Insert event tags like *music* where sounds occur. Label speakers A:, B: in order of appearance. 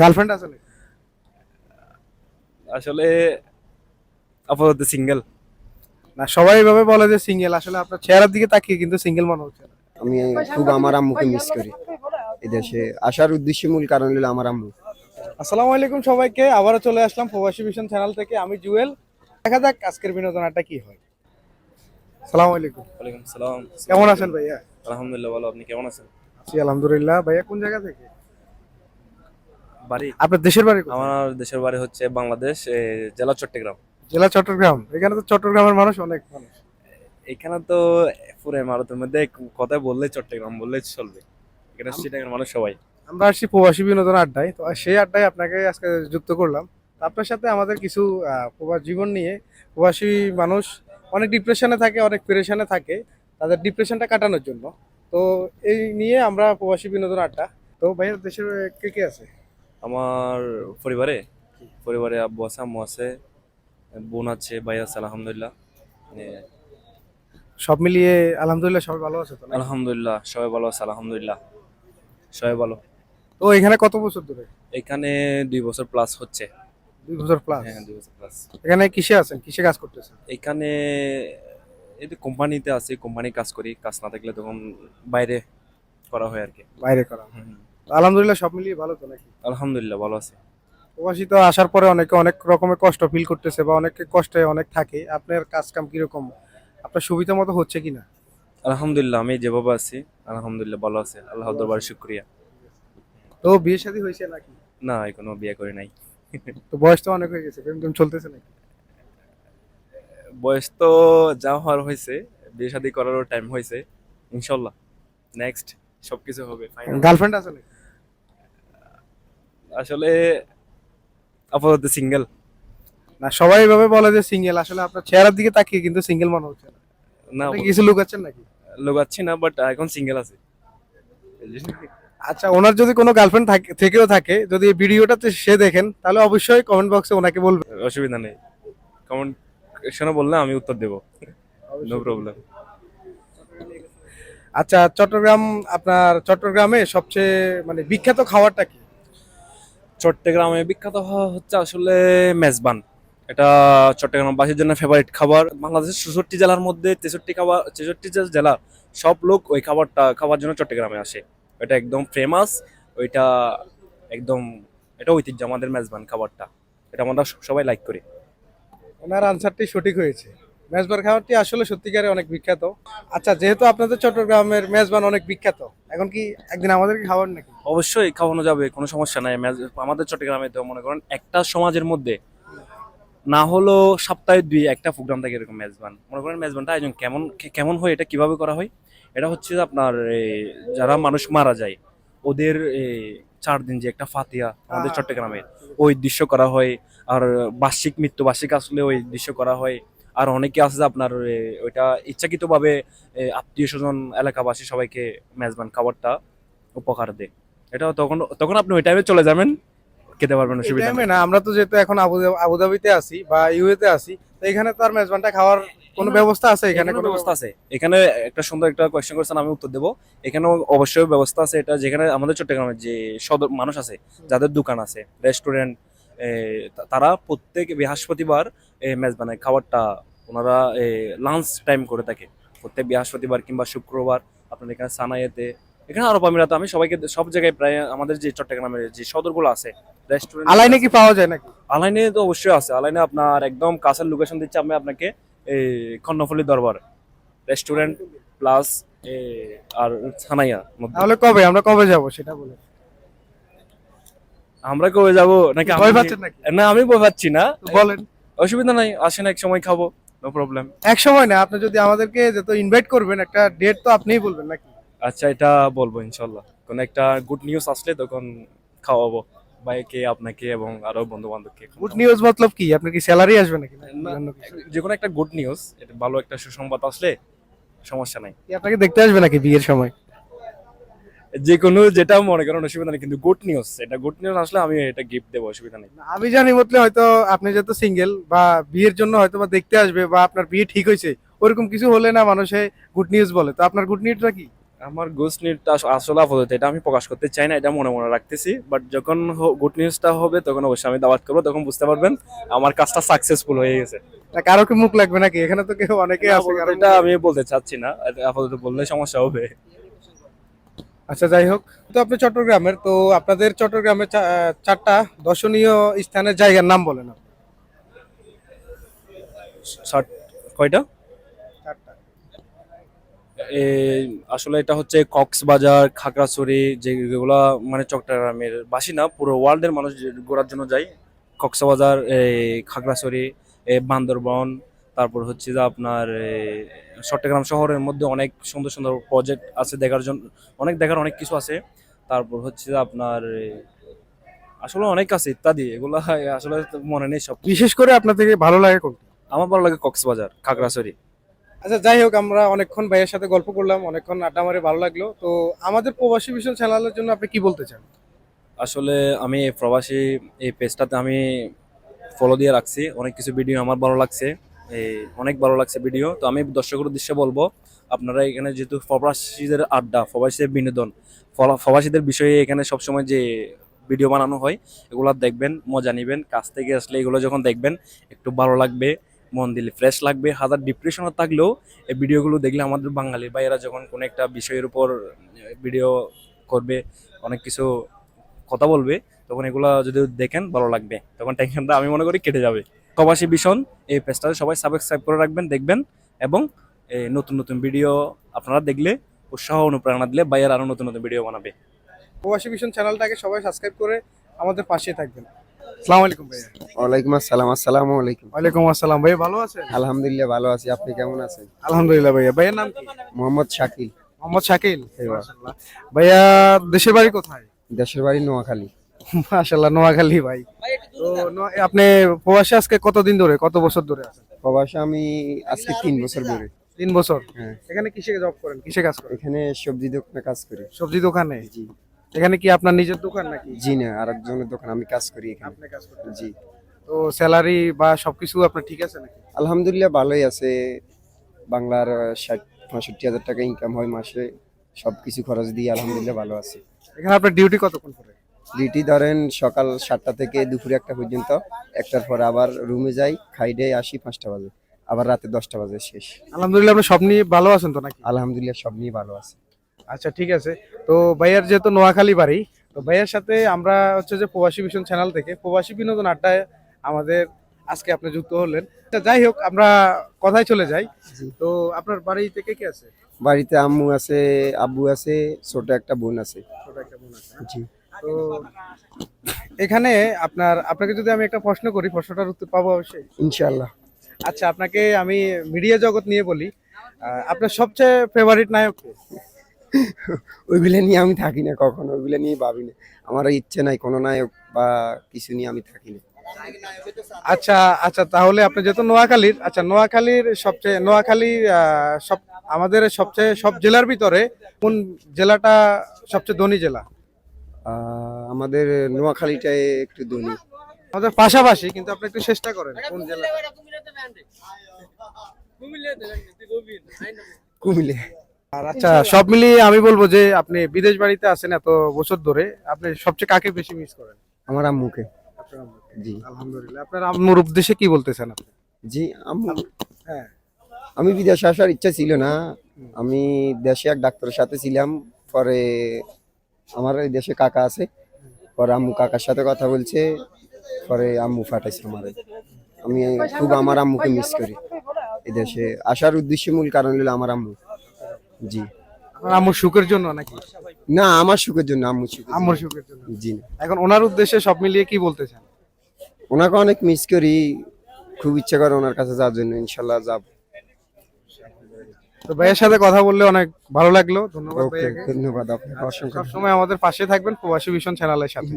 A: Girlfriend আছে
B: আসলে আপাতত সিঙ্গেল
A: না সবাই এভাবে বলে যে সিঙ্গেল আসলে আপনার চেহারার দিকে তাকিয়ে কিন্তু সিঙ্গেল মনে হচ্ছে না।
C: আমি খুব আমার আম্মুকে মিস করি। এদেশে আসার উদ্দেশ্য মূল কারণ হলো আমার আম্মু।
A: আসসালামু আলাইকুম সবাইকে। আবারও চলে আসলাম প্রবাসী মিশন চ্যানেল থেকে। আমি জুয়েল। দেখা যাক আজকের বিনোদনটা কি হয়। আসসালামু আলাইকুম।
B: ওয়ালাইকুম সালাম
A: কেমন আছেন ভাইয়া?
B: আলহামদুলিল্লাহ ভালো। আপনি কেমন আছেন?
A: আছি আলহামদুলিল্লাহ। ভাইয়া কোন জায়গা থেকে?
B: বাড়ি?
A: আপনার দেশের বাড়ি
B: আমার দেশের বাড়ি হচ্ছে বাংলাদেশ জেলা চট্টগ্রাম।
A: জেলা চট্টগ্রাম। এখানে তো চট্টগ্রামের মানুষ অনেক মানুষ।
B: এখানে তো পুরো ভারতের মধ্যে কথা বললে চট্টগ্রাম বললে চলবে। এখানে সিটাঙ্গের মানুষ সবাই।
A: আমরা আসছি প্রবাসী বিনোদন আড্ডায়। তো সেই আড্ডায় আপনাকে আজকে যুক্ত করলাম। আপনার সাথে আমাদের কিছু প্রবাস জীবন নিয়ে প্রবাসী মানুষ অনেক ডিপ্রেশনে থাকে অনেক পেরেশানে থাকে। তাদের ডিপ্রেশনটা কাটানোর জন্য। তো এই নিয়ে আমরা প্রবাসী বিনোদন আড্ডা। তো ভাইয়ের দেশের কে কে আছে?
B: আমার পরিবারে পরিবারে আব্বু আছে আম্মু আছে বোন আছে ভাই আছে আলহামদুলিল্লাহ। এ,
A: সব মিলিয়ে আলহামদুলিল্লাহ সবাই ভালো আছে তো
B: আলহামদুলিল্লাহ সবাই ভালো আছে আলহামদুলিল্লাহ। সবাই ভালো।
A: তো এখানে কত বছর ধরে?
B: এখানে দুই বছর প্লাস হচ্ছে।
A: দুই বছর প্লাস
B: হ্যাঁ দুই বছর প্লাস
A: এখানে কিসে আছেন? কিসে কাজ করতেছেন?
B: এখানে এই যে কোম্পানিতে আছি কোম্পানি কাজ করি। কাজ না থাকলে তখন বাইরে করা হয় আর কি।
A: বাইরে করা আলহামদুলিল্লাহ সব মিলিয়ে ভালো তো নাকি?
B: আলহামদুলিল্লাহ ভালো আছে।
A: প্রবাসী তো আসার পরে অনেকে অনেক রকমের কষ্ট ফিল করতেছে বা অনেকে কষ্টে অনেক থাকে। আপনার কাজ কাম কীরকম? আপনার সুবিধা মতো হচ্ছে কিনা?
B: আলহামদুলিল্লাহ আমি যেভাবে আছি আলহামদুলিল্লাহ ভালো আছে। আল্লাহ দরবার শুক্রিয়া।
A: তো বিয়ে শাদী হয়েছে নাকি?
B: না এখনও বিয়ে করি নাই।
A: তো বয়স তো অনেক হয়ে গেছে প্রেম টেম চলতেছে নাকি?
B: বয়স তো যা হওয়ার হয়েছে বিয়ে শাদী করারও টাইম হয়েছে। ইনশাল্লাহ নেক্সট সবকিছু হবে।
A: গার্লফ্রেন্ড আছে নাকি?
B: আসলে আপাতত সিঙ্গেল
A: না সবাই এভাবে বলে যে সিঙ্গেল আসলে আপনার চেহারার দিকে তাকিয়ে কিন্তু সিঙ্গেল মনে হচ্ছে না।
B: না
A: কিছু লুকাচ্ছেন নাকি?
B: লোকাচ্ছি না বাট এখন সিঙ্গেল আছে।
A: আচ্ছা ওনার যদি কোনো গার্লফ্রেন্ড থেকেও থাকে যদি এই ভিডিওটাতে সে দেখেন তাহলে অবশ্যই কমেন্ট বক্সে ওনাকে বলবেন।
B: অসুবিধা নেই। কমেন্ট শোনা বললে আমি উত্তর দেবো। নো প্রবলেম
A: আচ্ছা চট্টগ্রাম আপনার চট্টগ্রামে সবচেয়ে মানে বিখ্যাত খাবারটা কি?
B: চট্টগ্রামে বিখ্যাত হচ্ছে আসলে মেজবান। এটা চট্টগ্রামবাসীর জন্য ফেভারিট খাবার। বাংলাদেশের চৌষট্টি জেলার মধ্যে তেষট্টি খাবার, তেষট্টি যে জেলা সব লোক ওই খাবারটা খাওয়ার জন্য চট্টগ্রামে আসে। এটা একদম ফেমাস ওইটা একদম, এটা ঐতিহ্য আমাদের মেজবান খাবারটা। এটা আমরা সবাই লাইক করি।
A: ওনার আনসারটি সঠিক হয়েছে। মেজবান খাবারটি আসলে সত্যিকারে অনেক বিখ্যাত। আচ্ছা যেহেতু আপনাদের চট্টগ্রামের মেজবান অনেক বিখ্যাত এখন কি একদিন আমাদেরকে খাবার নাকি?
B: অবশ্যই খাওয়ানো যাবে কোনো সমস্যা নাই। আমাদের চট্টগ্রামে তো মনে করেন একটা সমাজের মধ্যে না হলো সপ্তাহে দুই একটা প্রোগ্রাম থাকে এরকম মেজবান। মনে করেন মেজবানটা আয়োজন কেমন কেমন হয় এটা কীভাবে করা হয়? এটা হচ্ছে আপনার যারা মানুষ মারা যায় ওদের চার দিন যে একটা ফাতিয়া আমাদের। চট্টগ্রামে ওই দৃশ্য করা হয়। আর বার্ষিক মৃত্যু বার্ষিক আসলে ওই দৃশ্য করা হয়। আর অনেকে আছে যে আপনার ওইটা ইচ্ছাকৃতভাবে আত্মীয় স্বজন এলাকাবাসী সবাইকে মেজবান খাবারটা উপকার দেয়। এটা তখন তখন আপনি ওই টাইমে চলে যাবেন খেতে পারবেন অসুবিধা
A: না আমরা তো যেহেতু এখন আবু- আবুধাবিতে আছি বা ইউএতে আছি তো এখানে তো আর মেজবানটা খাওয়ার কোনো ব্যবস্থা আছে? এখানে
B: এখানে
A: কোনো
B: ব্যবস্থা আছে। এখানে একটা সুন্দর একটা কোয়েশ্চেন করেছেন আমি উত্তর দেবো। এখানেও অবশ্যই ব্যবস্থা আছে এটা যেখানে আমাদের চট্টগ্রামের যে সদর মানুষ আছে যাদের দোকান আছে রেস্টুরেন্ট তারা প্রত্যেক বৃহস্পতিবার এ, মেজবানের খাবারটা ওনারা লাঞ্চ টাইম করে থাকে। প্রত্যেক বৃহস্পতিবার কিংবা শুক্রবার আপনার এখানে সানাইয়েতে এখানে আরব আমিরাতে আমি সবাইকে সব জায়গায় প্রায় আমাদের যে চট্টগ্রামের যে সদরগুলো আছে রেস্টুরেন্ট
A: আলাইনে কি পাওয়া যায় নাকি?
B: আলাইনে তো অবশ্যই আছে। আলাইনে আপনার একদম কাছের লোকেশন দিচ্ছে আমি আপনাকে এই কর্ণফুলি দরবার। রেস্টুরেন্ট প্লাস আর ছানাইয়া
A: তাহলে কবে? আমরা কবে যাব সেটা বলে।
B: আমরা কবে যাব? নাকি
A: ভয় পাচ্ছেন নাকি?
B: না আমি ভয় পাচ্ছি না।
A: বলেন।
B: অসুবিধা নাই আসেন এক সময় খাব নো প্রবলেম
A: এক সময় না আপনি যদি আমাদেরকে যত ইনভাইট করবেন একটা ডেট তো আপনিই বলবেন নাকি?
B: আচ্ছা এটা বলব ইনশাল্লাহ। কোন একটা গুড নিউজ আসলে তখন খাওয়াবো বাইকে আপনাকে এবং আরও বন্ধু বান্ধবকে
A: গুড নিউজ মতলব কি? আপনার কি স্যালারি আসবে নাকি?
B: যে কোনো একটা গুড নিউজ এটা ভালো একটা সুসংবাদ আসলে সমস্যা নাই।
A: আপনাকে দেখতে আসবে নাকি বিয়ের সময়?
B: যে কোনো যেটা মনে করেন অসুবিধা নেই। কিন্তু গুড নিউজ এটা গুড নিউজ আসলে আমি এটা গিফট দেবো অসুবিধা নেই।
A: আমি জানি মতলে হয়তো আপনি যেহেতু সিঙ্গেল বা বিয়ের জন্য হয়তো বা দেখতে আসবে বা আপনার বিয়ে ঠিক হয়েছে ওরকম কিছু হলে না মানুষে গুড নিউজ বলে। তো আপনার গুড নিউজটা কি?
B: আমার গুড নিউজটা আসলে আপাতত এটা আমি প্রকাশ করতে চাই না এটা মনে মনে রাখতেছি। বাট যখন গুড নিউজটা হবে তখন অবশ্যই আমি দাওয়াত করব তখন বুঝতে পারবেন আমার কাজটা সাকসেসফুল হয়ে গেছে।
A: কারও কি মুখ লাগবে নাকি? এখানে তো কেউ অনেকে আছে
B: এটা আমি বলতে চাচ্ছি না আপাতত বললে সমস্যা হবে।
A: আচ্ছা যাই হোক। তো আপনি চট্টগ্রামের তো আপনাদের চট্টগ্রামের চা- চারটা দর্শনীয় স্থানের জায়গার নাম বলেন আপনি।
B: কয়টা? আসলে এটা হচ্ছে কক্সবাজার খাগড়াছড়ি যেগুলা মানে চট্টগ্রামের বাসী না পুরো ওয়ার্ল্ডের মানুষ ঘোরার জন্য যায়। কক্সবাজার এই খাগড়াছড়ি বান্দরবন তারপর হচ্ছে যে আপনার চট্টগ্রাম শহরের মধ্যে অনেক সুন্দর সুন্দর প্রজেক্ট আছে দেখার জন্য অনেক দেখার অনেক কিছু আছে। তারপর হচ্ছে যে আপনার আসলে অনেক আছে ইত্যাদি এগুলা আসলে তো মনে নেই সব
A: বিশেষ করে আপনার থেকে ভালো লাগে কোনটা?
B: আমার ভালো লাগে কক্সবাজার খাগড়াছড়ি।
A: আচ্ছা যাই হোক আমরা অনেকক্ষণ ভাইয়ের সাথে গল্প করলাম অনেকক্ষণ আড্ডা মারে ভালো লাগল। তো আমাদের প্রবাসী ভীষণ চ্যানেলের জন্য আপনি কি বলতে চান?
B: আসলে আমি প্রবাসী এই পেজটাতে আমি ফলো দিয়ে রাখছি অনেক কিছু ভিডিও আমার ভালো লাগছে। এই অনেক ভালো লাগছে ভিডিও তো আমি দর্শকের উদ্দেশ্যে বলব, আপনারা এখানে যেহেতু প্রবাসীদের আড্ডা প্রবাসীদের বিনোদন প্রবাসীদের বিষয়ে এখানে সবসময় যে ভিডিও বানানো হয়, এগুলো দেখবেন, মজা নেবেন। কাছ থেকে আসলে এগুলো যখন দেখবেন, একটু ভালো লাগবে, মন দিলে ফ্রেশ লাগবে। হাজার ডিপ্রেশনে থাকলেও এই ভিডিওগুলো দেখলে আমাদের বাঙালি ভাইয়েরা যখন কোনো একটা বিষয়ের উপর ভিডিও করবে, অনেক কিছু কথা বলবে, তখন এগুলো যদি দেখেন, ভালো লাগবে। তখন টেনশনটা আমি মনে করি কেটে যাবে। প্রবাসী ভীষণ। এই পেজটাতে সবাই সাবস্ক্রাইব করে রাখবেন দেখবেন এবং এই নতুন নতুন ভিডিও আপনারা দেখলে উৎসাহ অনুপ্রেরণা দিলে বাইরে আরও নতুন নতুন ভিডিও বানাবে।
A: প্রবাসী ভীষণ চ্যানেলটাকে সবাই সাবস্ক্রাইব করে আমাদের পাশে থাকবেন। আসসালামু আলাইকুম ভাইয়া।
C: ওয়ালাইকুম আসসালাম আসসালামু আলাইকুম।
A: ওয়ালাইকুম আসসালাম ভাইয়া ভালো আছেন?
C: আলহামদুলিল্লাহ ভালো আছি। আপনি কেমন আছেন?
A: আলহামদুলিল্লাহ ভাইয়া। ভাইয়ের নাম কি?
C: মোহাম্মদ শাকিল।
A: মোহাম্মদ শাকিল। মাশাআল্লাহ। ভাইয়া দেশের বাড়ি কোথায়?
C: দেশের বাড়ি নোয়াখালী।
A: মাশাল্লাহ নোয়াখালী ভাই। তো আপনি প্রবাসী আজকে কতদিন ধরে কত বছর ধরে আছেন?
C: প্রবাসে আমি আজকে তিন বছর ধরে।
A: তিন বছর?
C: হ্যাঁ।
A: এখানে কিসে জব করেন? কিসে কাজ করেন?
C: এখানে সবজি দোকানে কাজ করি।
A: সবজি দোকানে?
C: জি।
A: এখানে কি আপনার নিজের দোকান নাকি?
C: জি না আরেকজনের দোকান আমি কাজ করি এখানে।
A: আপনি কাজ করেন।
C: জি।
A: তো স্যালারি বা সবকিছু আপনার ঠিক আছে নাকি?
C: আলহামদুলিল্লাহ ভালোই আছে। বাংলার ষাট পঁয়ষট্টি হাজার টাকা ইনকাম হয় মাসে। সবকিছু খরচ দিয়ে আলহামদুলিল্লাহ ভালো আছে।
A: এখানে আপনার ডিউটি কতক্ষণ করে?
C: ডিউটি ধরেন সকাল সাতটা থেকে দুপুরে একটা পর্যন্ত একটার পর আবার রুমে যাই খাই দেয় আসি পাঁচটা বাজে আবার রাতে দশটা বাজে শেষ।
A: আলহামদুলিল্লাহ আপনি সব নিয়ে ভালো আছেন তো নাকি?
C: আলহামদুলিল্লাহ সব নিয়ে ভালো আছে।
A: আচ্ছা ঠিক আছে। তো ভাইয়ার যেহেতু নোয়াখালী বাড়ি তো ভাইয়ার সাথে আমরা হচ্ছে যে প্রবাসী ভীষণ চ্যানেল থেকে প্রবাসী বিনোদন আড্ডায় আমাদের আজকে আপনি যুক্ত হলেন। তা যাই হোক আমরা কথায় চলে যাই। তো আপনার বাড়ি থেকে কে আছে?
C: বাড়িতে আম্মু আছে আব্বু আছে ছোট একটা বোন আছে।
A: ছোট একটা বোন আছে?
C: জি।
A: তো এখানে আপনার আপনাকে যদি আমি একটা প্রশ্ন করি প্রশ্নটার উত্তর পাবো অবশ্যই?
C: ইনশাল্লাহ
A: আচ্ছা আপনাকে আমি মিডিয়া জগৎ নিয়ে বলি। আপনার সবচেয়ে ফেভারিট নায়ক? *laughs*
C: ওইগুলো নিয়ে আমি থাকি না কখনো ওইগুলো নিয়ে ভাবি না। আমার ইচ্ছে নাই কোনো নায়ক বা কিছু নিয়ে আমি থাকি না।
A: আচ্ছা আচ্ছা তাহলে আপনি যেহেতু নোয়াখালীর আচ্ছা নোয়াখালীর সবচেয়ে নোয়াখালী সব আমাদের সবচেয়ে সব জেলার ভিতরে কোন জেলাটা সবচেয়ে ধনী জেলা?
C: আমাদের নোয়াখালীটায় একটু ধনী।
A: আমাদের পাশাপাশি কিন্তু আপনি একটু চেষ্টা করেন কোন জেলা?
C: কুমিলে
A: আর আচ্ছা সব মিলিয়ে আমি বলব যে আপনি বিদেশ বাড়িতে আছেন এত বছর ধরে আপনি সবচেয়ে কাকে বেশি মিস করেন?
C: আমার আম্মুকে।
A: আম্মুকে।
C: জি।
A: আলহামদুলিল্লাহ। আপনার আম্মুর উদ্দেশ্যে কি বলতেছেন আপনি?
C: জি আম্মু।
A: হ্যাঁ।
C: আমি বিদেশে আসার ইচ্ছা ছিল না। আমি দেশে এক ডাক্তারের সাথে ছিলাম পরে আমার এই দেশে কাকা আছে। পরে আম্মু কাকার সাথে কথা বলছে পরে আম্মু ফাটাইছে আমার। আমি খুব আমার আম্মুকে মিস করি। এই দেশে আসার উদ্দেশ্য মূল কারণ হলো আমার আম্মু। জি।
A: আম্মুর সুখের জন্য নাকি?
C: না আমার সুখের জন্য আম্মু
A: আম্মুর সুখের জন্য।
C: জি।
A: এখন ওনার উদ্দেশ্যে সব মিলিয়ে কি বলতে চান?
C: ওনাকে অনেক মিস করি। খুব ইচ্ছা করে ওনার কাছে যাওয়ার জন্য ইনশাল্লাহ যাব।
A: তো ভাইয়ের সাথে কথা বললে অনেক ভালো লাগল। ধন্যবাদ
C: ওকে ধন্যবাদ আপনাকে। অসংখ্য
A: সবসময় আমাদের পাশে থাকবেন প্রবাসী ভীষণ চ্যানেলের সাথে।